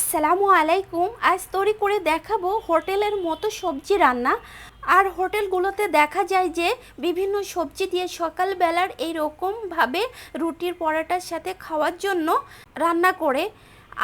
আসসালামু আলাইকুম। আজ তৈরি করে দেখাবো হোটেলের মতো সবজি রান্না। আর হোটেলগুলোতে দেখা যায় যে, বিভিন্ন সবজি দিয়ে সকালবেলার এই রকমভাবে রুটির পরোটার সাথে খাওয়ার জন্য রান্না করে।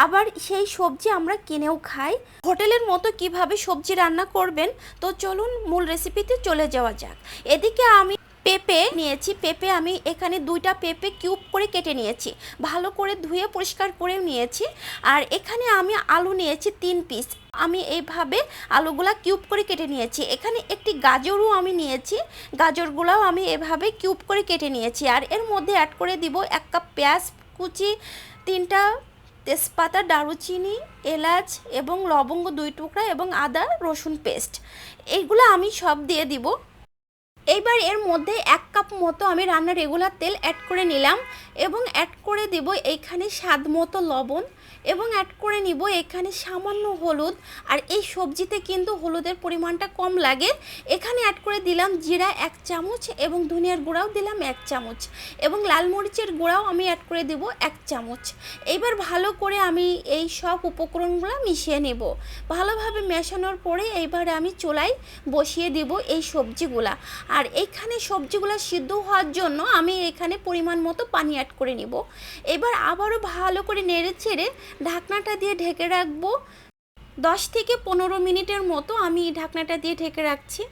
আবার সেই সবজি আমরা কিনেও খাই। হোটেলের মতো কীভাবে সবজি রান্না করবেন? তো চলুন মূল রেসিপিতে চলে যাওয়া যাক। এদিকে আমি পেঁপে নিয়েছি। পেঁপে আমি এখানে দুইটা পেঁপে কিউব করে কেটে নিয়েছি। ভালো করে ধুয়ে পরিষ্কার করে নিয়েছি। আর এখানে আমি আলু নিয়েছি তিন পিস। আমি এইভাবে আলুগুলা কিউব করে কেটে নিয়েছি। এখানে একটি গাজরও আমি নিয়েছি। গাজরগুলাও আমি এভাবে কিউব করে কেটে নিয়েছি। আর এর মধ্যে অ্যাড করে দিব এক কাপ পেঁয়াজ কুচি, তিনটা তেজপাতা, দারুচিনি, এলাচ এবং লবঙ্গ দুই টুকরা এবং আদা রসুন পেস্ট এইগুলো আমি সব দিয়ে দিব। এইবার এর মধ্যে এক কাপ মতো আমি রান্নার রেগুলার তেল অ্যাড করে নিলাম এবং অ্যাড করে দিব এইখানে স্বাদ মতো লবণ এবং অ্যাড করে নিব এখানে সামান্য হলুদ আর এই সবজিতে কিন্তু হলুদের পরিমাণটা কম লাগে। এখানে অ্যাড করে দিলাম জিরা এক চামচ এবং ধনিয়ার গুঁড়াও দিলাম এক চামচ এবং লাল মরিচের গুঁড়াও আমি অ্যাড করে দিব এক চামচ। এইবার ভালো করে আমি এই সব উপকরণগুলো মিশিয়ে নেব। ভালোভাবে মেশানোর পরে এইবার আমি চুলায় বসিয়ে দিব এই সবজিগুলা। আর এইখানে সবজিগুলো সিদ্ধ হওয়ার জন্য আমি এখানে পরিমাণ মতো পানি অ্যাড করে নিব। এবার আবারও ভালো করে নেড়ে ছেড়ে ঢাকনাটা দিয়ে ঢেকে রাখব। দশ থেকে পনেরো মিনিটের মতো আমি ঢাকনাটা দিয়ে ঢেকে রাখছি।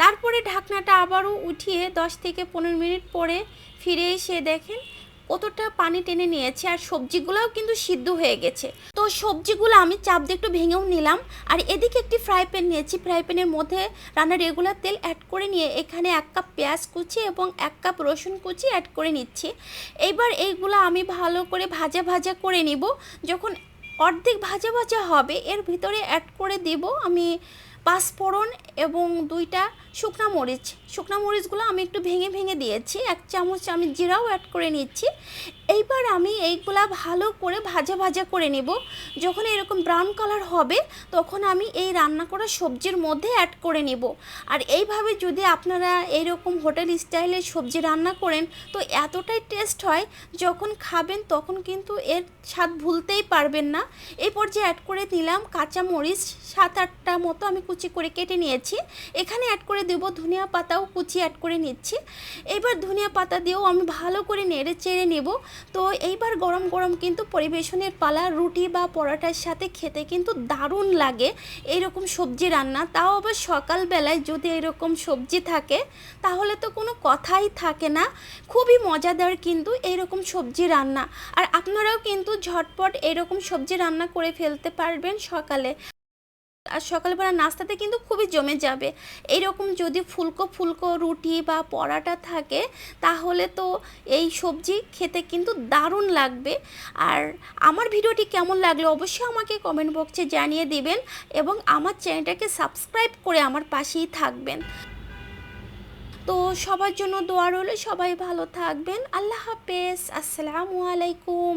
তারপরে ঢাকনাটা আবারও উঠিয়ে দশ থেকে পনেরো মিনিট পরে ফিরে এসে দেখেন কতটা পানি টেনে নিয়েছে আর সবজিগুলোও কিন্তু সিদ্ধ হয়ে গেছে। তো সবজিগুলো আমি চাপ দিয়ে একটু ভেঙেও নিলাম আর এদিকে একটি ফ্রাই প্যান নিয়েছি। ফ্রাই প্যানের মধ্যে রান্নার রেগুলার তেল অ্যাড করে নিয়ে এখানে এক কাপ পেঁয়াজ কুচি এবং এক কাপ রসুন কুচি অ্যাড করে নিচ্ছি। এইবার এইগুলো আমি ভালো করে ভাজা ভাজা করে নিব। যখন অর্ধেক ভাজা ভাজা হবে, এর ভিতরে অ্যাড করে দিব আমি পাঁচফোড়ন এবং দুইটা শুকনা মরিচ। শুকনা মরিচগুলো আমি একটু ভেঙে ভেঙে দিয়েছি। এক চামচ আমি জিরাও অ্যাড করে নিচ্ছি। এইবার আমি এইগুলা ভালো করে ভাজা ভাজা করে নেব। যখন এরকম ব্রাউন কালার হবে, তখন আমি এই রান্না করা সবজির মধ্যে অ্যাড করে নেব। আর এইভাবে যদি আপনারা এইরকম হোটেল স্টাইলে সবজি রান্না করেন, তো এতটাই টেস্ট হয়, যখন খাবেন তখন কিন্তু এর স্বাদ ভুলতেই পারবেন না। এই পর্যায়ে অ্যাড করে দিলাম কাঁচা মরিচ সাত আটটা মতো আমি কুচি করে কেটে নিয়েছি। এখানে অ্যাড করে দেবো ধনিয়া পাতাও কুচি অ্যাড করে নিচ্ছি। এবার ধনিয়া পাতা দিয়েও আমি ভালো করে নেড়ে চেড়ে নেব। তো এইবার গরম গরম কিন্তু পরিবেশনের পালা রুটি বা পরোটার সাথে খেতে কিন্তু দারুণ লাগে এইরকম সবজি রান্না। তাও আবার সকালবেলায় যদি এরকম সবজি থাকে, তাহলে তো কোনো কথাই থাকে না। খুবই মজাদার কিন্তু এইরকম সবজি রান্না। আর আপনারাও কিন্তু ঝটপট এরকম সবজি রান্না করে ফেলতে পারবেন সকালে। আর সকালবেলা নাস্তাতে কিন্তু খুবই জমে যাবে। এইরকম যদি ফুলকো ফুলকো রুটি বা পরাটা থাকে, তাহলে তো এই সবজি খেতে কিন্তু দারুণ লাগবে। আর আমার ভিডিওটি কেমন লাগল অবশ্যই আমাকে কমেন্ট বক্সে জানিয়ে দিবেন এবং আমার চ্যানেলটাকে সাবস্ক্রাইব করে আমার পাশেই থাকবেন। তো সবার জন্য দোয়া রইল, সবাই ভালো থাকবেন, আল্লাহ হাফেজ, আসসালামু আলাইকুম।